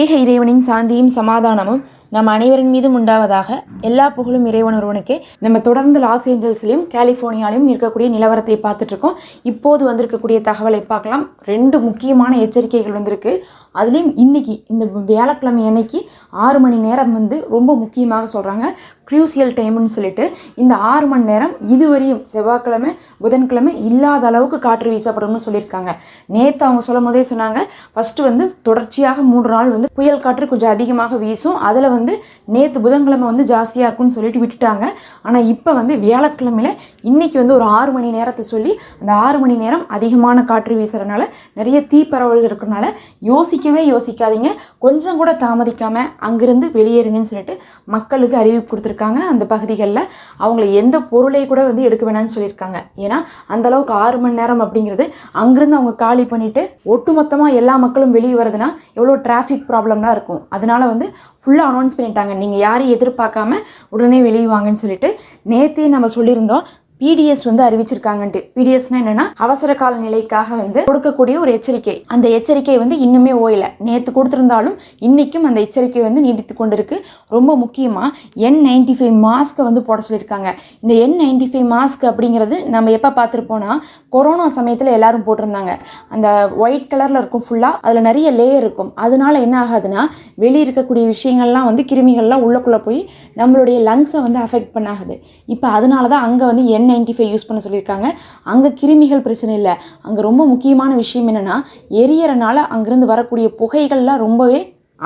ஏக இறைவனின் சாந்தியும் சமாதானமும் நம் அனைவரின் மீதும் உண்டாவதாக எல்லா புகழும் இறைவன் ஒருவனுக்கே. நம்ம தொடர்ந்து லாஸ் ஏஞ்சல்ஸ்லையும் கலிஃபோர்னியாலையும் இருக்கக்கூடிய நிலவரத்தை பார்த்துட்டு இருக்கோம். இப்போது வந்திருக்கக்கூடிய தகவலை பார்க்கலாம். ரெண்டு முக்கியமான எச்சரிக்கைகள் வந்திருக்கு. அதுலேயும் இன்றைக்கி இந்த வியாழக்கிழமை அன்னைக்கு ஆறு மணி நேரம் வந்து ரொம்ப முக்கியமாக சொல்கிறாங்க க்ரூசியல் டைம்னு சொல்லிட்டு இந்த ஆறு மணி நேரம் இதுவரையும் செவ்வாய்க்கிழமை புதன்கிழமை இல்லாத அளவுக்கு காற்று வீசப்படும்னு சொல்லியிருக்காங்க. நேற்று அவங்க சொல்லும் போதே சொன்னாங்க ஃபஸ்ட்டு வந்து தொடர்ச்சியாக மூன்று நாள் வந்து புயல் காற்று கொஞ்சம் அதிகமாக வீசும். அதில் வந்து நேற்று புதன்கிழமை வந்து ஜாஸ்தியாக இருக்கும்னு சொல்லிட்டு விட்டுட்டாங்க. ஆனால் இப்போ வந்து வியாழக்கிழமையில் இன்னைக்கு வந்து ஒரு ஆறு மணி நேரத்தை சொல்லி அந்த ஆறு மணி நேரம் அதிகமான காற்று வீசுறதுனால நிறைய தீப்பரவல் இருக்கிறனால யோசிக்கவே யோசிக்காதீங்க. கொஞ்சம் கூட தாமதிக்காம அங்கிருந்து வெளியேறுங்கன்னு சொல்லிட்டு மக்களுக்கு அறிவிப்பு கொடுத்துருக்காங்க அந்த பகுதிகளில். அவங்கள எந்த பொருளை கூட வந்து எடுக்க வேணாம்னு சொல்லியிருக்காங்க. ஏன்னா அந்த அளவுக்கு ஆறு மணி நேரம் அப்படிங்கிறது அங்கிருந்து அவங்க காலி பண்ணிட்டு ஒட்டுமொத்தமாக எல்லா மக்களும் வெளியே வரதுன்னா எவ்வளோ டிராஃபிக் ப்ராப்ளம்லாம் இருக்கும். அதனால வந்து ஃபுல்லாக அனௌன்ஸ் பண்ணிட்டாங்க. நீங்கள் யாரையும் எதிர்பார்க்காம உடனே வெளியே வாங்கன்னு சொல்லிட்டு நேற்றே நம்ம சொல்லியிருந்தோம். பிடிஎஸ் வந்து அறிவிச்சிருக்காங்கன்ட்டு. பிடிஎஸ்னா என்னன்னா அவசர கால நிலைக்காக வந்து கொடுக்கக்கூடிய ஒரு எச்சரிக்கை. அந்த எச்சரிக்கை வந்து இன்னுமே ஓயல. நேற்று கொடுத்துருந்தாலும் இன்னைக்கும் அந்த எச்சரிக்கை வந்து நீடித்து கொண்டிருக்கு. ரொம்ப முக்கியமா என் நைன்டி ஃபைவ் மாஸ்க்கை வந்து போட சொல்லியிருக்காங்க இந்த என் நைன்டி ஃபைவ் மாஸ்க் அப்படிங்கிறது நம்ம எப்போ பார்த்துருப்போம்னா கொரோனா சமயத்தில் எல்லாரும் போட்டிருந்தாங்க. அந்த ஒயிட் கலரில் இருக்கும் ஃபுல்லாக அதில் நிறைய லேயர் இருக்கும். அதனால என்ன ஆகாதுன்னா வெளியே இருக்கக்கூடிய விஷயங்கள்லாம் வந்து கிருமிகள்லாம் உள்ளக்குள்ளே போய் நம்மளுடைய லங்ஸை வந்து அஃபெக்ட் பண்ணாகுது. இப்போ அதனால தான் அங்கே வந்து என் நைன்டி ஃபைவ் யூஸ் பண்ண சொல்லியிருக்காங்க. அங்கே கிருமிகள் பிரச்சனை இல்லை. அங்கே ரொம்ப முக்கியமான விஷயம் என்னென்னா எரியறனால அங்கேருந்து வரக்கூடிய புகைகள்லாம் ரொம்பவே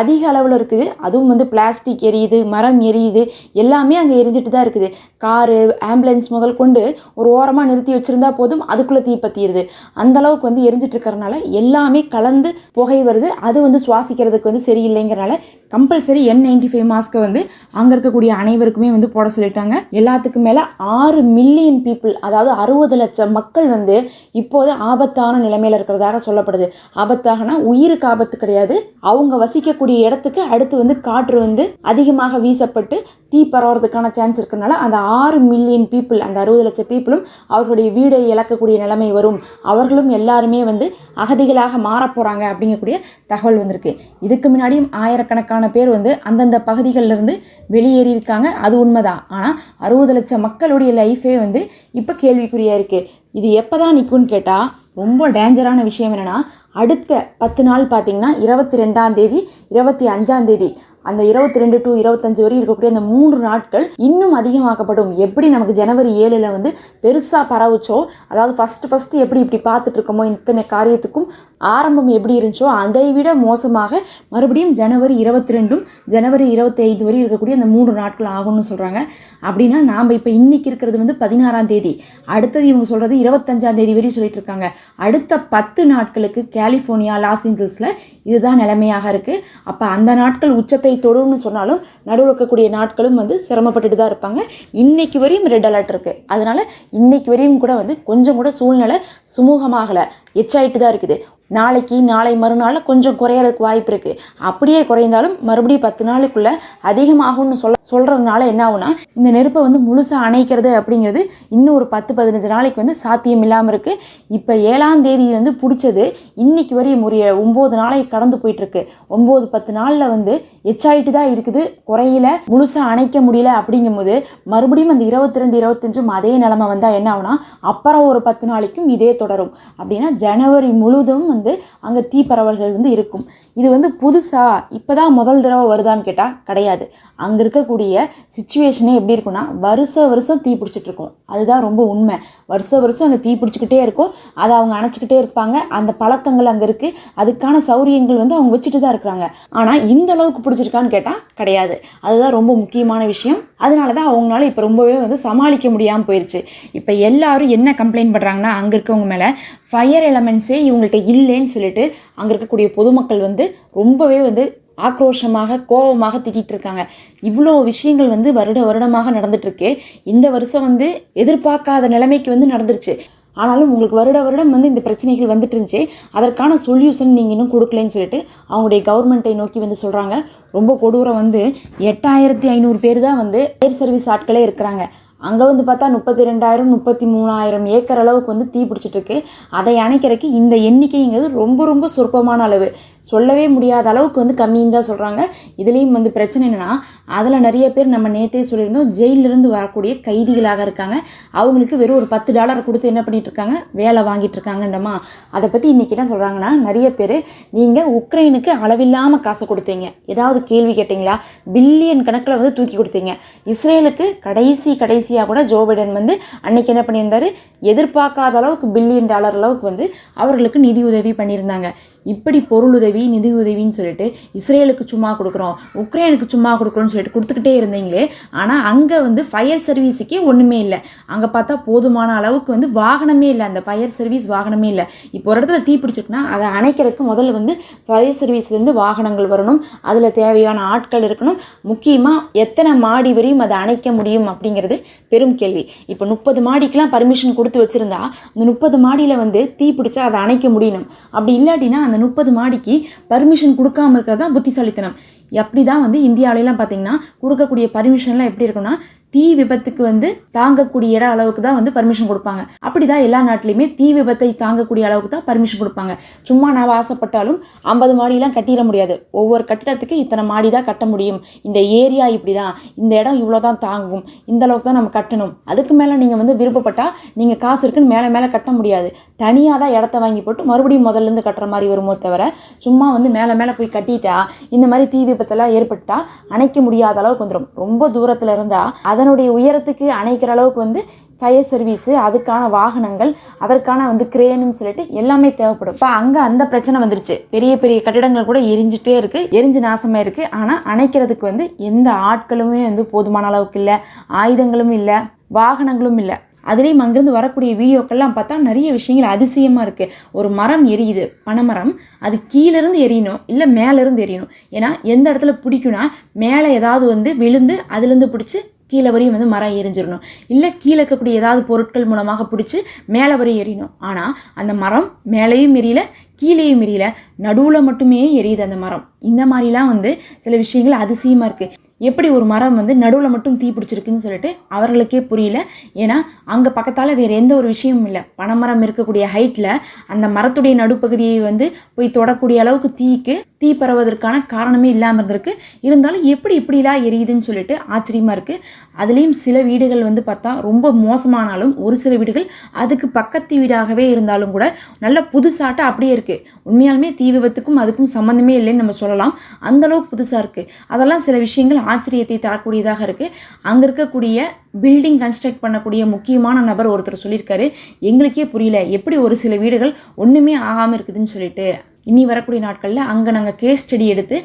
அதிக அளவில் இருக்குது. அதுவும் வந்து பிளாஸ்டிக் எரியுது மரம் எரியுது எல்லாமே அங்கே எரிஞ்சிட்டு தான் இருக்குது. காரு ஆம்புலன்ஸ் முதல் கொண்டு ஒரு ஓரமாக நிறுத்தி வச்சுருந்தா போதும் அதுக்குள்ளே தீ பற்றிடுது அந்த அளவுக்கு வந்து எரிஞ்சிட்டு இருக்கிறனால எல்லாமே கலந்து புகை வருது. அது வந்து சுவாசிக்கிறதுக்கு வந்து சரியில்லைங்கிறனால கம்பல்சரி என் நைன்டி ஃபைவ் மாஸ்க்கை வந்து அங்கே இருக்கக்கூடிய அனைவருக்குமே வந்து போட சொல்லிட்டாங்க. எல்லாத்துக்கும் மேலே ஆறு மில்லியன் பீப்புள் அதாவது அறுபது லட்சம் மக்கள் வந்து இப்போது ஆபத்தான நிலைமையில் இருக்கிறதாக சொல்லப்படுது. ஆபத்தாகனா உயிருக்கு ஆபத்து கிடையாது. அவங்க வசிக்க இருக்கக்கூடிய இடத்துக்கு அடுத்து வந்து காற்று வந்து அதிகமாக வீசப்பட்டு தீ பரவுறதுக்கான சான்ஸ் இருக்கிறனால அந்த ஆறு மில்லியன் பீப்புள் அந்த அறுபது லட்சம் பீப்புளும் அவர்களுடைய வீடை இழக்கக்கூடிய நிலைமை வரும். அவர்களும் எல்லாருமே வந்து அகதிகளாக மாறப் போகிறாங்க அப்படிங்கக்கூடிய தகவல் வந்திருக்கு. இதுக்கு முன்னாடியும் ஆயிரக்கணக்கான பேர் வந்து அந்தந்த பகுதிகளிலிருந்து வெளியேறி இருக்காங்க. அது உண்மைதான். ஆனால் அறுபது லட்சம் மக்களுடைய லைஃபே வந்து இப்போ கேள்விக்குறியாக இருக்குது இது எப்போ தான் நிற்கும்னு கேட்டால் ரொம்ப டேஞ்சரான விஷயம் என்னென்னா அடுத்த பத்து நாள் பார்த்தீங்கன்னா இருபத்தி ரெண்டாம் தேதி இருபத்தி அஞ்சாம் தேதி. அந்த இருபத்தி ரெண்டு டு இருபத்தஞ்சு வரை இருக்கக்கூடிய அந்த மூன்று நாட்கள் இன்னும் அதிகமாக்கப்படும். எப்படி நமக்கு ஜனவரி ஏழில் வந்து பெருசாக பரவுச்சோ அதாவது ஃபஸ்ட்டு ஃபஸ்ட்டு எப்படி இப்படி பார்த்துட்டு இருக்கோமோ இத்தனை காரியத்துக்கும் ஆரம்பம் எப்படி இருந்துச்சோ அதை விட மோசமாக மறுபடியும் ஜனவரி இருபத்தி ரெண்டும் ஜனவரி இருபத்தி ஐந்து வரை இருக்கக்கூடிய அந்த மூன்று நாட்கள் ஆகும்னு சொல்கிறாங்க அப்படின்னா நாம் இப்போ இன்னைக்கு இருக்கிறது வந்து பதினாறாம் தேதி. அடுத்தது இவங்க சொல்கிறது இருபத்தஞ்சாம் தேதி வரையும் சொல்லிட்டு இருக்காங்க. அடுத்த பத்து நாட்களுக்கு கலிஃபோர்னியா லாஸ் ஏஞ்சல்ஸில் இதுதான் நிலைமையாக இருக்குது அப்போ அந்த நாட்கள் உச்சத்தை தொடும்னு சொன்னாலும் நடுவில் இருக்கக்கூடிய நாட்களும் வந்து சிரமப்பட்டுட்டு தான் இருப்பாங்க. இன்னைக்கு வரையும் ரெட் அலர்ட் இருக்குது அதனால இன்னைக்கு வரையும் கூட வந்து கொஞ்சம் கூட சூழ்நிலை சுமூகமாகலை. எச்சாயிட்டு தான் இருக்குது. நாளைக்கு நாளை மறுநாள் கொஞ்சம் குறையறதுக்கு வாய்ப்பு இருக்குது அப்படியே குறைந்தாலும் மறுபடியும் பத்து நாளுக்குள்ளே அதிகமாகும்னு சொல்ல சொல்கிறதுனால என்ன ஆகும்னா இந்த நெருப்பை வந்து முழுசாக அணைக்கிறது அப்படிங்கிறது இன்னும் ஒரு பத்து பதினஞ்சு நாளைக்கு வந்து சாத்தியம் இல்லாமல் இருக்குது இப்போ ஏழாம் தேதி வந்து பிடிச்சது இன்னைக்கு வரையும் ஒரு ஒம்பது நாளைக்கு கடந்து போயிட்டுருக்கு. ஒம்பது பத்து நாளில் வந்து எச்சாயிட்டு தான் இருக்குது. குறையில முழுசாக அணைக்க முடியல அப்படிங்கும்போது மறுபடியும் அந்த இருபத்தி ரெண்டு இருபத்தஞ்சும் அதே நிலமை வந்தால் என்ன ஆகும்னா அப்புறம் ஒரு பத்து நாளைக்கும் இதே தொடரும். அப்படின்னா ஜனவரி முழுதும் வந்து அங்கே தீப்பரவல்கள் வந்து இருக்கும். இது வந்து புதுசாக இப்போ தான் முதல் தடவை வருதான்னு கேட்டால் கிடையாது. அங்கே இருக்கக்கூடிய சுச்சுவேஷனே எப்படி இருக்குன்னா வருஷ வருஷம் தீ பிடிச்சிட்ருக்கோம் அதுதான் ரொம்ப உண்மை. வருஷ வருஷம் அங்கே தீ பிடிச்சிக்கிட்டே இருக்கும். அதை அவங்க அணைச்சிக்கிட்டே இருப்பாங்க. அந்த பழக்கங்கள் அங்கே இருக்குது அதுக்கான சௌரியங்கள் வந்து அவங்க வச்சுட்டு தான் இருக்கிறாங்க. ஆனால் இந்த அளவுக்கு பிடிச்சிருக்கான்னு கேட்டால் கிடையாது. அதுதான் ரொம்ப முக்கியமான விஷயம். அதனால தான் அவங்களால இப்போ ரொம்பவே வந்து சமாளிக்க முடியாமல் போயிடுச்சு இப்போ எல்லாரும் என்ன கம்ப்ளைண்ட் பண்ணுறாங்கன்னா அங்கே இருக்கவங்க மேலே ஃபயர் எலமெண்ட்ஸே இவங்கள்ட்ட இல்லைன்னு சொல்லிட்டு அங்கே இருக்கக்கூடிய பொதுமக்கள் வந்து ரொம்பவே வந்து ஆக்ரோஷமாக கோபமாக திட்டிகிட்டு இருக்காங்க. இவ்வளோ விஷயங்கள் வந்து வருட வருடமாக நடந்துட்டுருக்கு. இந்த வருஷம் வந்து எதிர்பார்க்காத நிலைமைக்கு வந்து நடந்துருச்சு. ஆனாலும் உங்களுக்கு வருட வருடம் வந்து இந்த பிரச்சனைகள் வந்துட்டு இருந்துச்சு. அதற்கான சொல்யூஷன் நீங்கள் இன்னும் கொடுக்கலன்னு சொல்லிட்டு அவங்களுடைய கவர்மெண்ட்டை நோக்கி வந்து சொல்கிறாங்க ரொம்ப கொடூரம் வந்து எட்டாயிரத்தி ஐநூறு பேர் தான் வந்து ஏர் சர்வீஸ் ஆட்களே இருக்கிறாங்க. அங்கே வந்து பார்த்தா முப்பத்தி ரெண்டாயிரம் முப்பத்தி மூணாயிரம் ஏக்கர் அளவுக்கு வந்து தீ பிடிச்சிட்ருக்கு அதை அணைக்கிறதுக்கு இந்த எண்ணிக்கைங்கிறது ரொம்ப ரொம்ப சொற்பமான அளவு. சொல்லவே முடியாத அளவுக்கு வந்து கம்மின்னு தான் சொல்கிறாங்க இதுலேயும் வந்து பிரச்சனை என்னென்னா அதில் நிறைய பேர் நம்ம நேற்றே சொல்லியிருந்தோம் ஜெயிலிருந்து வரக்கூடிய கைதிகளாக இருக்காங்க. அவங்களுக்கு வெறும் ஒரு பத்து டாலர் கொடுத்து என்ன பண்ணிட்டு இருக்காங்க? வேலை வாங்கிட்டு இருக்காங்கன்றமா? அதை பற்றி இன்றைக்கி என்ன சொல்கிறாங்கன்னா நிறைய பேர் நீங்கள் உக்ரைனுக்கு அளவில்லாமல் காசு கொடுத்தீங்க. ஏதாவது கேள்வி கேட்டிங்களா? பில்லியன் கணக்கில் வந்து தூக்கி கொடுத்தீங்க. இஸ்ரேலுக்கு கடைசி கடைசியாக கூட ஜோ பைடன் வந்து அன்னைக்கு என்ன பண்ணியிருந்தாரு? எதிர்பார்க்காத அளவுக்கு பில்லியன் டாலர் அளவுக்கு வந்து அவர்களுக்கு நிதி உதவி பண்ணியிருந்தாங்க. இப்படி பொருளுதவி நிதி உதவின்னு சொல்லிட்டு இஸ்ரேலுக்கு சும்மா கொடுக்குறோம் உக்ரைனுக்கு சும்மா கொடுக்குறோம்னு சொல்லிட்டு கொடுத்துக்கிட்டே இருந்தீங்களே ஆனால் அங்கே வந்து ஃபயர் சர்வீஸுக்கே ஒன்றுமே இல்லை. அங்கே பார்த்தா போதுமான அளவுக்கு வந்து வாகனமே இல்லை. அந்த ஃபயர் சர்வீஸ் வாகனமே இல்லை. இப்போ ஒரு இடத்துல தீ பிடிச்சிருக்குன்னா அதை அணைக்கிறதுக்கு முதல்ல வந்து ஃபயர் சர்வீஸ்லேருந்து வாகனங்கள் வரணும். அதில் தேவையான ஆட்கள் இருக்கணும். முக்கியமாக எத்தனை மாடி வரையும் அதை அணைக்க முடியும் அப்படிங்கிறது பெரும் கேள்வி. இப்போ முப்பது மாடிக்கெலாம் பர்மிஷன் கொடுத்து வச்சுருந்தா அந்த முப்பது மாடியில் வந்து தீ பிடிச்சா அதை அணைக்க முடியணும். அப்படி இல்லாட்டினா அந்த முப்பது மாடிக்கு பர்மிஷன் கொடுக்காம இருக்கிறது தான் புத்திசாலித்தனம். அப்படி தான் வந்து இந்தியாவிலலாம் பார்த்தீங்கன்னா கொடுக்கக்கூடிய பர்மிஷன்லாம் எப்படி இருக்குன்னா தீ விபத்துக்கு வந்து தாங்கக்கூடிய இட அளவுக்கு தான் வந்து பர்மிஷன் கொடுப்பாங்க. அப்படிதான் எல்லா நாட்டிலையுமே தீ விபத்தை தாங்கக்கூடிய அளவுக்கு தான் பர்மிஷன் கொடுப்பாங்க. சும்மா நான் ஆசைப்பட்டாலும் ஐம்பது மாடியெல்லாம் கட்டிட முடியாது. ஒவ்வொரு கட்டிடத்துக்கு இத்தனை மாடி தான் கட்ட முடியும். இந்த ஏரியா இப்படி தான் இந்த இடம் இவ்வளோ தான் தாங்கும். இந்த அளவுக்கு தான் நம்ம கட்டணும். அதுக்கு மேலே நீங்கள் வந்து விருப்பப்பட்டால் நீங்கள் காசு இருக்குன்னு மேலே மேலே கட்ட முடியாது. தனியாக தான் இடத்த வாங்கி போட்டு மறுபடியும் முதல்ல இருந்து கட்டுற மாதிரி வருமோ தவிர சும்மா வந்து மேலே மேலே போய் கட்டிட்டா இந்த மாதிரி தீ விபத்தெல்லாம் ஏற்பட்டால் அணைக்க முடியாத அளவுக்கு வந்துடும் ரொம்ப தூரத்தில் இருந்தால் அதை அதனுடைய உயரத்துக்கு அணைக்கிற அளவுக்கு வந்து ஃபயர் சர்வீஸு அதுக்கான வாகனங்கள் அதற்கான வந்து கிரேனுன்னு சொல்லிட்டு எல்லாமே தேவைப்படும். இப்போ அங்கே அந்த பிரச்சனை வந்துருச்சு. பெரிய பெரிய கட்டிடங்கள் கூட எரிஞ்சிட்டே இருக்குது எரிஞ்சு நாசமாக இருக்குது ஆனால் அணைக்கிறதுக்கு வந்து எந்த ஆட்களுமே வந்து போதுமான அளவுக்கு இல்லை. ஆயுதங்களும் இல்லை. வாகனங்களும் இல்லை. அதுலேயும் அங்கேருந்து வரக்கூடிய வீடியோக்கள்லாம் பார்த்தா நிறைய விஷயங்கள் அதிசயமாக இருக்குது ஒரு மரம் எரியுது பனைமரம் அது கீழேருந்து எரியணும் இல்லை மேலேருந்து எரியணும். ஏன்னா எந்த இடத்துல பிடிக்கும்னா மேலே ஏதாவது வந்து விழுந்து அதுலேருந்து பிடிச்சி கீழே வரையும் வந்து மரம் எரிஞ்சிடணும். இல்லை கீழே இருக்கக்கூடிய ஏதாவது பொருட்கள் மூலமாக பிடிச்சி மேலே வரையும் எரியணும். ஆனால் அந்த மரம் மேலேயும் எரியல கீழேயும் எரியல நடுவில் மட்டுமே எரியுது அந்த மரம். இந்த மாதிரிலாம் வந்து சில விஷயங்கள் அதிசயமாக இருக்குது எப்படி ஒரு மரம் வந்து நடுவில் மட்டும் தீ பிடிச்சிருக்குன்னு சொல்லிட்டு அவர்களுக்கே புரியல. ஏன்னா அங்கே பக்கத்தால் வேறு எந்த ஒரு விஷயமும் இல்லை. பனைமரம் இருக்கக்கூடிய ஹைட்டில் அந்த மரத்துடைய நடுப்பகுதியை வந்து போய் தொடக்கூடிய அளவுக்கு தீக்கு தீ பரவதற்கான காரணமே இல்லாமல் இருந்திருக்கு. இருந்தாலும் எப்படி இப்படிலாம் எரியுதுன்னு சொல்லிட்டு ஆச்சரியமாக இருக்குது அதுலேயும் சில வீடுகள் வந்து பார்த்தா ரொம்ப மோசமானாலும் ஒரு சில வீடுகள் அதுக்கு பக்கத்து வீடாகவே இருந்தாலும் கூட நல்ல புதுசாட்ட அப்படியே இருக்குது உண்மையாலுமே தீ விபத்துக்கும் அதுக்கும் சம்மந்தமே இல்லைன்னு நம்ம சொல்லலாம். அந்தளவுக்கு புதுசாக இருக்குது அதெல்லாம் சில விஷயங்கள் ஆச்சரியத்தை தரக்கூடியதாக இருக்குது அங்கே இருக்கக்கூடிய பில்டிங் கன்ஸ்ட்ரக்ட் பண்ணக்கூடிய முக்கியமான நபர் ஒருத்தர் சொல்லியிருக்காரு. எங்களுக்கே புரியல. எப்படி ஒரு சில வீடுகள் ஒன்றுமே ஆகாமல் இருக்குதுன்னு சொல்லிட்டு. இனி வரக்கூடிய நாட்களில் அங்கே நாங்கள் கேஸ் ஸ்டடி எடுத்து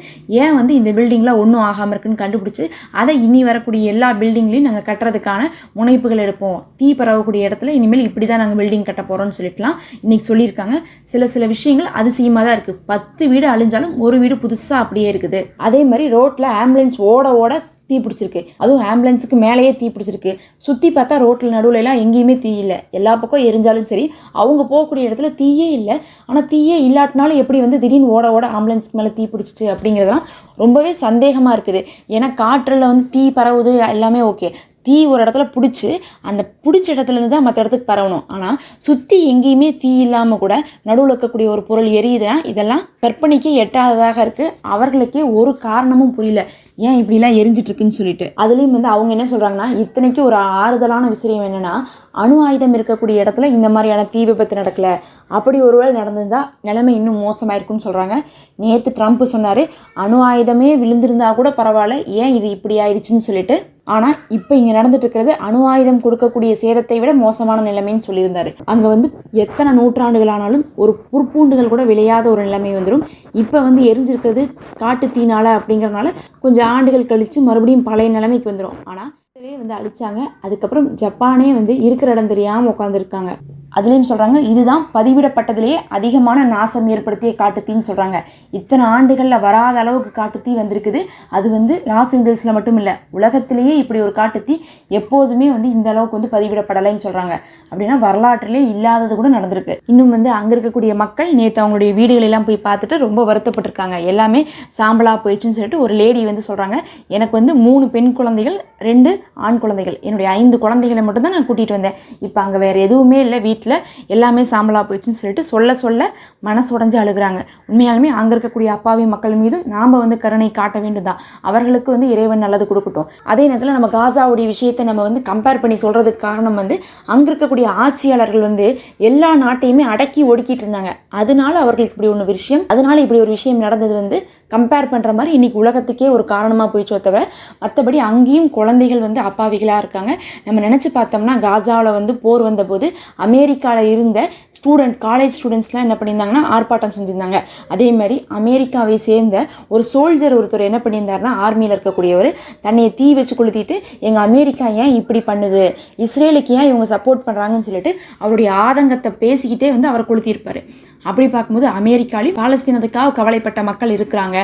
ஏன் வந்து இந்த பில்டிங்லாம் ஒன்றும் ஆகாமல் இருக்குன்னு கண்டுபிடிச்சி அதை இனி வரக்கூடிய எல்லா பில்டிங்லையும் நாங்கள் கட்டுறதுக்கான முனைப்புகள் எடுப்போம். தீ பரவக்கூடிய இடத்துல இனிமேல் இப்படி தான் நாங்கள் பில்டிங் கட்ட போகிறோம்னு சொல்லிட்டுலாம் இன்றைக்கி சொல்லியிருக்காங்க. சில சில விஷயங்கள் அதிசயமாக தான் இருக்குது பத்து வீடு அழிஞ்சாலும் ஒரு வீடு புதுசாக அப்படியே இருக்குது. அதே மாதிரி ரோட்டில் ஆம்புலன்ஸ் ஓட ஓட தீ பிடிச்சிருக்கு. அதுவும் ஆம்புலன்ஸுக்கு மேலேயே தீ பிடிச்சிருக்கு. சுற்றி பார்த்தா ரோட்டில் நடுவில் எல்லாம் எங்கேயுமே தீ இல்லை. எல்லா பக்கம் எரிஞ்சாலும் சரி அவங்க போகக்கூடிய இடத்துல தீயே இல்லை. ஆனால் தீயே இல்லாட்டினாலும் எப்படி வந்து திடீர்னு ஓட ஓட ஆம்புலன்ஸ்க்கு மேலே தீ பிடிச்சிச்சு அப்படிங்கிறதுலாம் ரொம்பவே சந்தேகமாக இருக்குது. ஏன்னா காற்றில் வந்து தீ பரவுது எல்லாமே ஓகே தீ ஒரு இடத்துல பிடிச்சி அந்த பிடிச்ச இடத்துலேருந்து தான் மற்ற இடத்துக்கு பரவணும். ஆனால் சுற்றி எங்கேயுமே தீ இல்லாமல் கூட நடுவில் இருக்கக்கூடிய ஒரு பொருள் எரியுதுன்னா இதெல்லாம் கற்பனைக்கு எட்டாததாக இருக்குது அவர்களுக்கே ஒரு காரணமும் புரியல. ஏன் இப்படிலாம் எரிஞ்சிட்ருக்குன்னு சொல்லிட்டு. அதுலேயும் வந்து அவங்க என்ன சொல்கிறாங்கன்னா இத்தனைக்கு ஒரு ஆறுதலான விஷயம் என்னென்னா அணு ஆயுதம் இருக்கக்கூடிய இடத்துல இந்த மாதிரியான தீ விபத்து நடக்கல. அப்படி ஒருவேளை நடந்திருந்தா நிலைமை இன்னும் மோசமாயிருக்குன்னு சொல்கிறாங்க நேற்று ட்ரம்ப் சொன்னார் அணு ஆயுதமே விழுந்திருந்தா கூட பரவாயில்ல ஏன் இது இப்படி ஆயிடுச்சுன்னு சொல்லிட்டு ஆனால் இப்போ இங்கே நடந்துட்டு இருக்கிறது அணு ஆயுதம் கொடுக்கக்கூடிய சேதத்தை விட மோசமான நிலைமைன்னு சொல்லியிருந்தாரு. அங்கே வந்து எத்தனை நூற்றாண்டுகள் ஆனாலும் ஒரு புற்பூண்டுகள் கூட விளையாத ஒரு நிலைமை வந்துடும் இப்போ வந்து எரிஞ்சிருக்கிறது காட்டு தீனால அப்படிங்கறனால கொஞ்சம் ஆண்டுகள் கழித்து மறுபடியும் பழைய நிலைமைக்கு வந்துடும் ஆனால் வந்து அழிச்சாங்க. அதுக்கப்புறம் ஜப்பானே வந்து இருக்கிற இடம் தெரியாமல் உட்காந்துருக்காங்க அதுலேயும் சொல்கிறாங்க இதுதான் பதிவிடப்பட்டதிலேயே அதிகமான நாசம் ஏற்படுத்திய காட்டுத்தீன்னு சொல்கிறாங்க இத்தனை ஆண்டுகளில் வராத அளவுக்கு காட்டுத்தீ வந்திருக்குது. அது வந்து லாஸ் ஏஞ்சல்ஸில் மட்டும் இல்லை உலகத்திலேயே இப்படி ஒரு காட்டுத்தீ எப்போதுமே வந்து இந்த அளவுக்கு வந்து பதிவிடப்படலைன்னு சொல்கிறாங்க அப்படின்னா வரலாற்றிலே இல்லாதது கூட நடந்திருக்கு. இன்னும் வந்து அங்கே இருக்கக்கூடிய மக்கள் நேற்று அவங்களுடைய வீடுகளெல்லாம் போய் பார்த்துட்டு ரொம்ப வருத்தப்பட்டிருக்காங்க. எல்லாமே சாம்பலாக போயிடுச்சுன்னு சொல்லிட்டு ஒரு லேடி வந்து சொல்கிறாங்க எனக்கு வந்து மூணு பெண் குழந்தைகள் ரெண்டு ஆண் குழந்தைகள். என்னுடைய ஐந்து குழந்தைகளை மட்டும்தான் நான் கூட்டிகிட்டு வந்தேன். இப்போ அங்கே வேறு எதுவுமே இல்லை வீட்டு வீட்டில் எல்லாமே சாம்பலாக போயிடுச்சுன்னு சொல்லிட்டு சொல்ல சொல்ல மனசு உடஞ்சு அழுகுறாங்க. உண்மையாலுமே அங்கே இருக்கக்கூடிய அப்பாவி மக்கள் மீதும் நாம் வந்து கருணை காட்ட வேண்டும் தான் அவர்களுக்கு வந்து இறைவன் நல்லது கொடுக்கட்டும். அதே நேரத்தில் நம்ம காசாவுடைய விஷயத்தை நம்ம வந்து கம்பேர் பண்ணி சொல்கிறதுக்கு காரணம் வந்து அங்கே இருக்கக்கூடிய ஆட்சியாளர்கள் வந்து எல்லா நாட்டையுமே அடக்கி ஒடுக்கிட்டு இருந்தாங்க. அதனால அவர்களுக்கு இப்படி ஒன்று விஷயம். அதனால இப்படி ஒரு விஷயம் நடந்தது வந்து கம்பேர் பண்ணுற மாதிரி இன்றைக்கி உலகத்துக்கே ஒரு காரணமாக போயிச்சோ தவிர மற்றபடி அங்கேயும் குழந்தைகள் வந்து அப்பாவிகளாக இருக்காங்க. நம்ம நினச்சி பார்த்தோம்னா காசாவில் வந்து போர் வந்தபோது அமெரிக்காவில் இருந்த ஸ்டூடெண்ட் காலேஜ் ஸ்டூடெண்ட்ஸ்லாம் என்ன பண்ணியிருந்தாங்கன்னா ஆர்ப்பாட்டம் செஞ்சுருந்தாங்க. அதே மாதிரி அமெரிக்காவை சேர்ந்த ஒரு சோல்ஜர் ஒருத்தர் என்ன பண்ணியிருந்தாருன்னா ஆர்மியில் இருக்கக்கூடியவர் தன்னையை தீ வச்சு கொளுத்திட்டு எங்கள் அமெரிக்கா ஏன் இப்படி பண்ணுது? இஸ்ரேலுக்கு ஏன் இவங்க சப்போர்ட் பண்ணுறாங்கன்னு சொல்லிட்டு அவருடைய ஆதங்கத்தை பேசிக்கிட்டே வந்து அவர் கொளுத்தியிருப்பார். அப்படி பார்க்கும்போது அமெரிக்காலையும் பாலஸ்தீனத்துக்காக கவலைப்பட்ட மக்கள் இருக்கிறாங்க.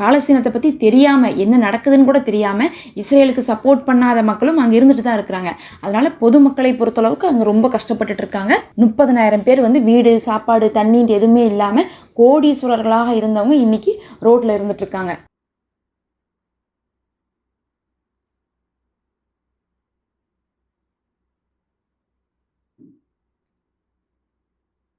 பாலஸ்தீனத்தை பற்றி தெரியாமல் என்ன நடக்குதுன்னு கூட தெரியாமல் இஸ்ரேலுக்கு சப்போர்ட் பண்ணாத மக்களும் அங்கே இருந்துட்டு தான் இருக்கிறாங்க. அதனால் பொதுமக்களை பொறுத்தளவுக்கு அங்கே ரொம்ப கஷ்டப்பட்டுட்டு இருக்காங்க. முப்பதனாயிரம் பேர் வந்து வீடு சாப்பாடு தண்ணின்ட்டு எதுவுமே இல்லாமல் கோடீஸ்வரர்களாக இருந்தவங்க இன்றைக்கி ரோட்டில் இருந்துட்டு இருக்காங்க.